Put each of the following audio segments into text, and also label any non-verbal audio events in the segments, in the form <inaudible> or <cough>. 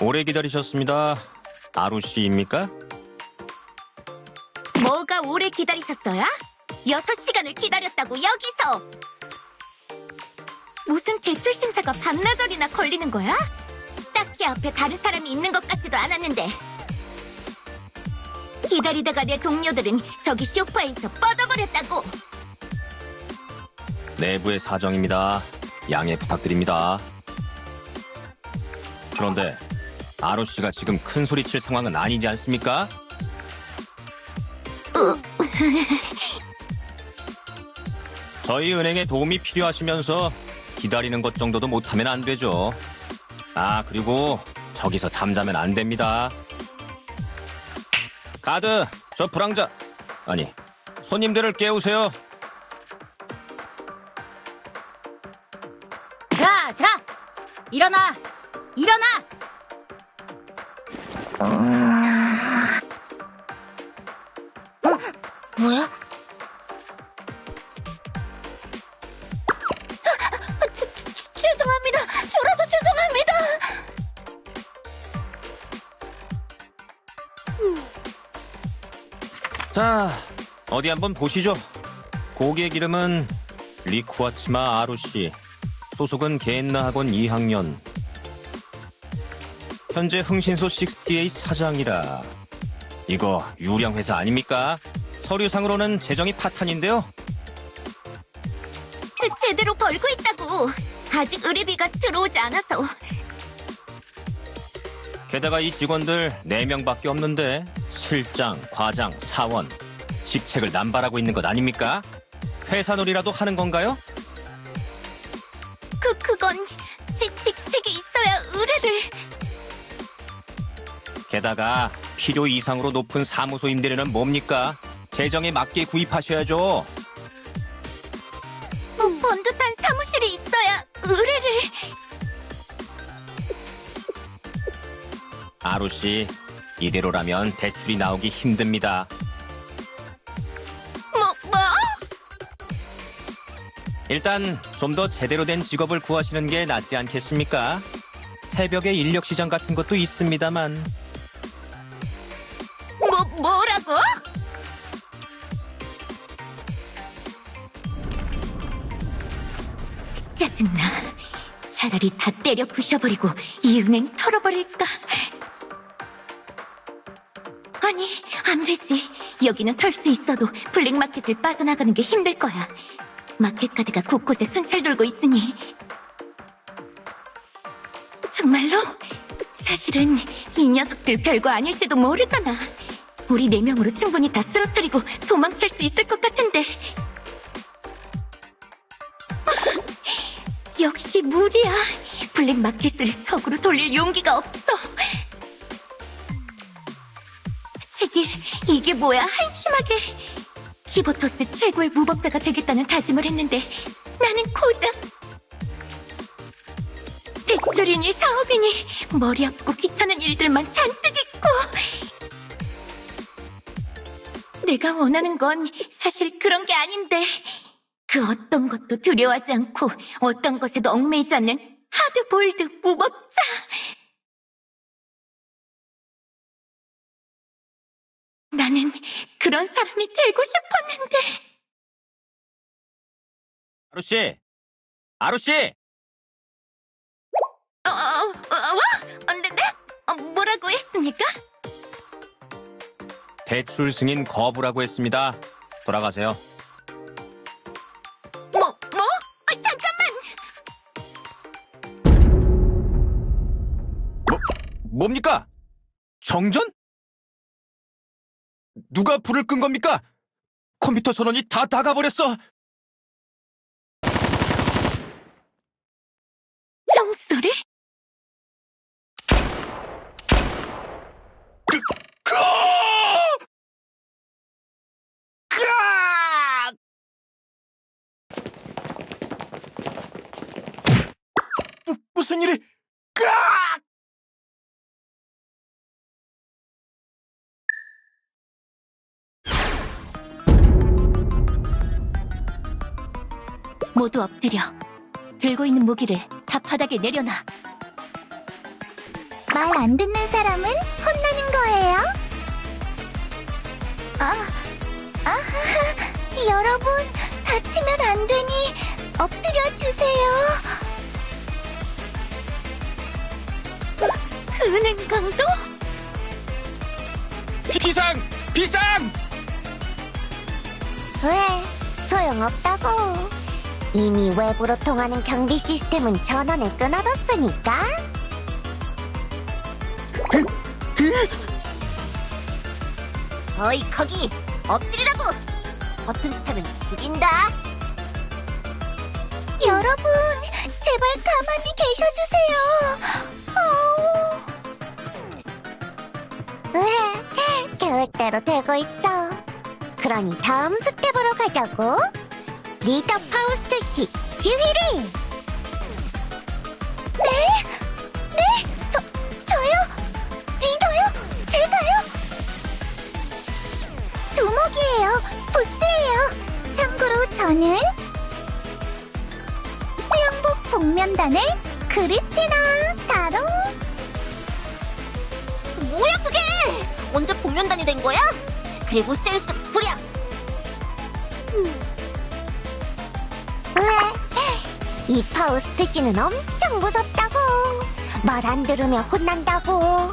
오래 기다리셨습니다. 아루 씨입니까? 뭐가 오래 기다리셨어요? 여섯 시간을 기다렸다고 여기서! 무슨 대출 심사가 반나절이나 걸리는 거야? 딱히 앞에 다른 사람이 있는 것 같지도 않았는데. 기다리다가 내 동료들은 저기 소파에서 뻗어버렸다고! 내부의 사정입니다. 양해 부탁드립니다. 그런데 아루 씨가 지금 큰 소리 칠 상황은 아니지 않습니까? <laughs> 저희 은행에 도움이 필요하시면서 기다리는 것 정도도 못하면 안 되죠. 아, 그리고 저기서 잠자면 안 됩니다. 가드, 저 불황자. 아니, 손님들을 깨우세요. 자, 자! 일어나! 일어나! 뭐야? 죄송합니다. 졸아서 죄송합니다. 자, 어디 한번 보시죠. 고기의 기름은 리쿠아치마 아루씨. 소속은 게엔나 학원 2학년. 현재 흥신소 68 사장이라. 이거 유령 회사 아닙니까? 서류상으로는 재정이 파탄인데요. 제, 제대로 벌고 있다고. 아직 의뢰비가 들어오지 않아서. 게다가 이 직원들 4명밖에 없는데 실장, 과장, 사원 직책을 남발하고 있는 것 아닙니까? 회사 놀이라도 하는 건가요? 게다가 필요 이상으로 높은 사무소 임대료는 뭡니까? 재정에 맞게 구입하셔야죠. 번- 번듯한 사무실이 있어야 의뢰를. 아루 씨, 이대로라면 대출이 나오기 힘듭니다. 뭐 뭐? 일단 좀 더 제대로 된 직업을 구하시는 게 낫지 않겠습니까? 새벽에 인력 시장 같은 것도 있습니다만 뭐 뭐라고? 짜증나. 차라리 다 때려 부셔버리고 이 은행 털어버릴까? 아니, 안 되지. 여기는 털 수 있어도 블랙마켓을 빠져나가는 게 힘들 거야. 마켓가드가 곳곳에 순찰 돌고 있으니. 정말로? 사실은 이 녀석들 별거 아닐지도 모르잖아. 우리 네 명으로 충분히 다 쓰러뜨리고 도망칠 수 있을 것 같은데. <laughs> 역시 무리야. 블랙 마켓을 적으로 돌릴 용기가 없어. 제길, 이게 뭐야? 한심하게. 키보토스 최고의 무법자가 되겠다는 다짐을 했는데 나는 고작 대출이니 사업이니 머리 아프고 귀찮은 일들만 잔뜩 있고 내가 원하는 건 사실 그런 게 아닌데 그 어떤 것도 두려워하지 않고 어떤 것에도 얽매이지 않는 하드볼드 무법자 나는 그런 사람이 되고 싶었는데 아루 씨, 아루 씨, 어, 어, 어, 와? 네, 네? 어, 뭐라고 했습니까? 대출 승인 거부라고 했습니다. 돌아가세요. 뭐, 뭐? 아, 잠깐만! 뭡니까? 정전? 누가 불을 끈 겁니까? 컴퓨터 전원이 다 나가버렸어. 정소리? 으악! 무, 무슨 일이? 으악! 모두 엎드려. 들고 있는 무기를 다 바닥에 내려놔. 말 안 듣는 사람은 혼나는 거예요. 아, 아, <laughs> 여러분, 소용없다고. 이미 외부로 통하는 경비 시스템은 전원을 끊어뒀으니까. 어이, 거기! 엎드리라고! 버튼 스타면 죽인다! 여러분, 제발 가만히 계셔주세요. 왜? 계획대로 되고 있어. 그러니 다음 스텝으로 가자고. 리더 파우스트 씨, 지휘를! 네? 네? 저, 저요? 리더요? 제가요? 두목이에요. 보스예요. 참고로 저는 수영복 복면단의 크리스티나 다롱. 뭐야 그게? 언제 복면단이 된 거야? 그리고 센스 불량. 왜? 이 파우스트 씨는 엄청 무섭다고. 말 안 들으면 혼난다고. 아,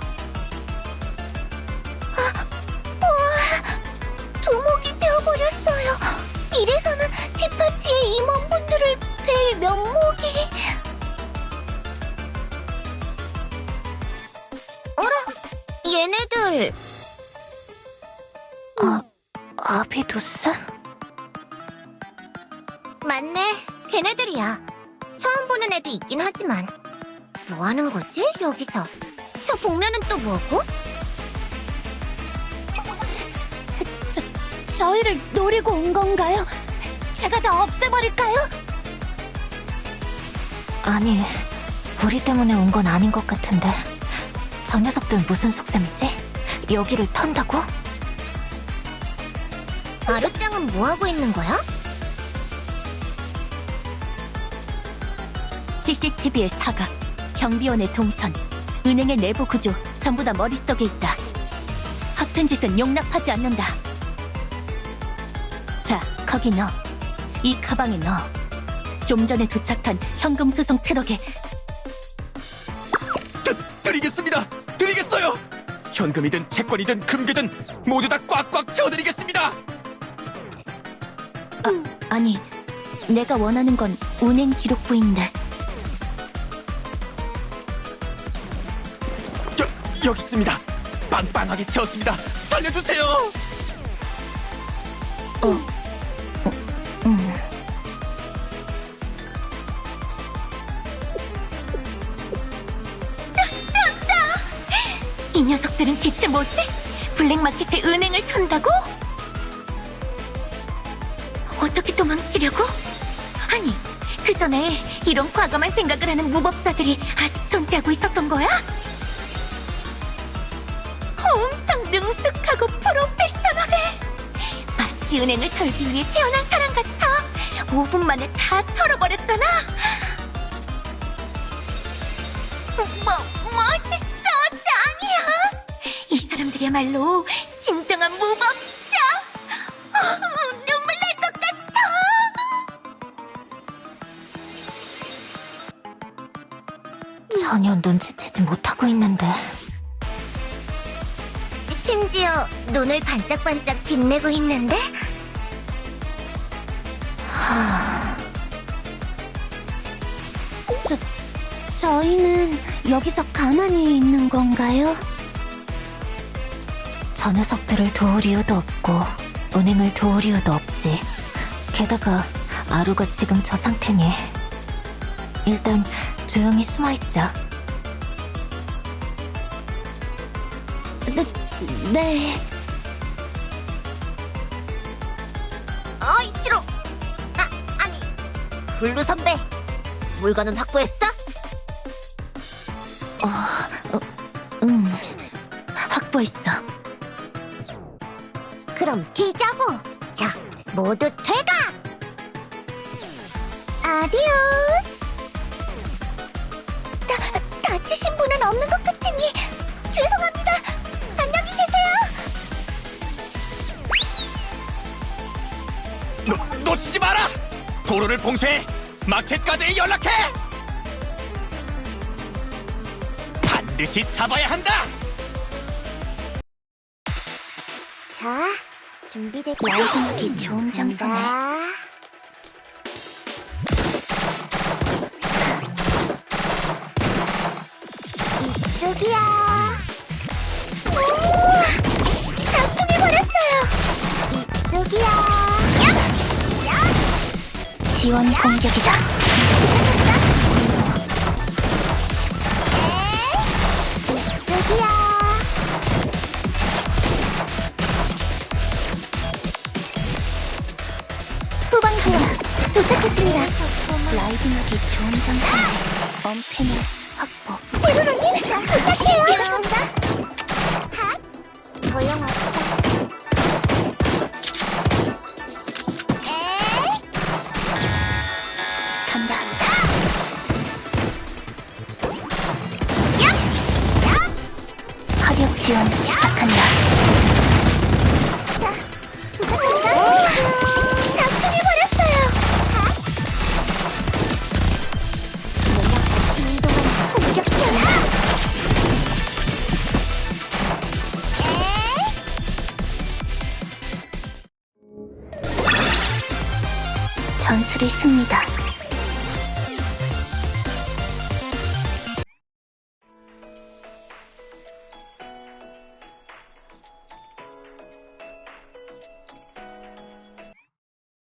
우와, 두목이 되어버렸어요. 이래서는 티파티의 임원분들을 뵐 면목이. 어라, 얘네들. 아, 아비두스? 맞네, 걔네들이야. 처음 보는 애도 있긴 하지만. 뭐 하는 거지, 여기서? 저 복면은 또 뭐고? 저, 저희를 노리고 온 건가요? 제가 다 없애버릴까요? 아니, 우리 때문에 온 건 아닌 것 같은데. 저 녀석들 무슨 속셈이지? 여기를 턴다고? 마루짱은 뭐 하고 있는 거야? CCTV의 사각, 경비원의 동선, 은행의 내부 구조 전부 다 머릿속에 있다. 허튼 짓은 용납하지 않는다. 자, 거기 넣어. 이 가방에 넣어. 좀 전에 도착한 현금 수송 트럭에 드리겠습니다. 드리겠어요. 현금이든 채권이든 금괴든 모두 다 꽉꽉 채워드리겠습니다. 아니, 내가 원하는 건 은행 기록부인데. 여, 여기 있습니다. 빵빵하게 채웠습니다. 살려주세요. 음. 이 녀석들은 대체 뭐지? 블랙마켓에 은행을 턴다고? 어떻게 도망치려고? 아니, 그 전에 이런 과감한 생각을 하는 무법자들이 아직 존재하고 있었던 거야? 마치 은행을 털기 위해 태어난 사람 같아. 5분 만에 다 털어버렸잖아. 뭐, 멋있어, 짱이야. 이 사람들이야말로 진정한 무법자. 어, 눈물 날 것 같아. 전혀 눈치채지 못하고 있는데. 심지어 눈을 반짝반짝 빛내고 있는데? 저희는 여기서 가만히 있는 건가요? 저 녀석들을 도울 이유도 없고, 은행을 도울 이유도 없지. 게다가, 아루가 지금 저 상태니. 일단, 조용히 숨어 있자. 네, 네. 어이, 싫어! 아, 아니. 블루 선배, 물건은 확보했어? 어, 응. 확보했어. 그럼 뛰자고! 자, 모두 퇴가! 아디오스! 다, 다치신 분은 없는 것 같으니 죄송합니다. 안녕히 계세요. 놓, 놓치지 마라! 도로를 봉쇄해! 마켓가드에 연락해! 반드시 잡아야 한다! 자, 준비됐고 라이딩기 좋은 장소네. 이쪽이야. 오! 작동해 버렸어요. 이쪽이야. 지원 공격이다. 라이딩하기 좋은 장소에 엄폐물 확보. 페로로님 부탁해요. 들어온다. 핫. 에이. 간다. 야! 화력 지원 전술이 승리다.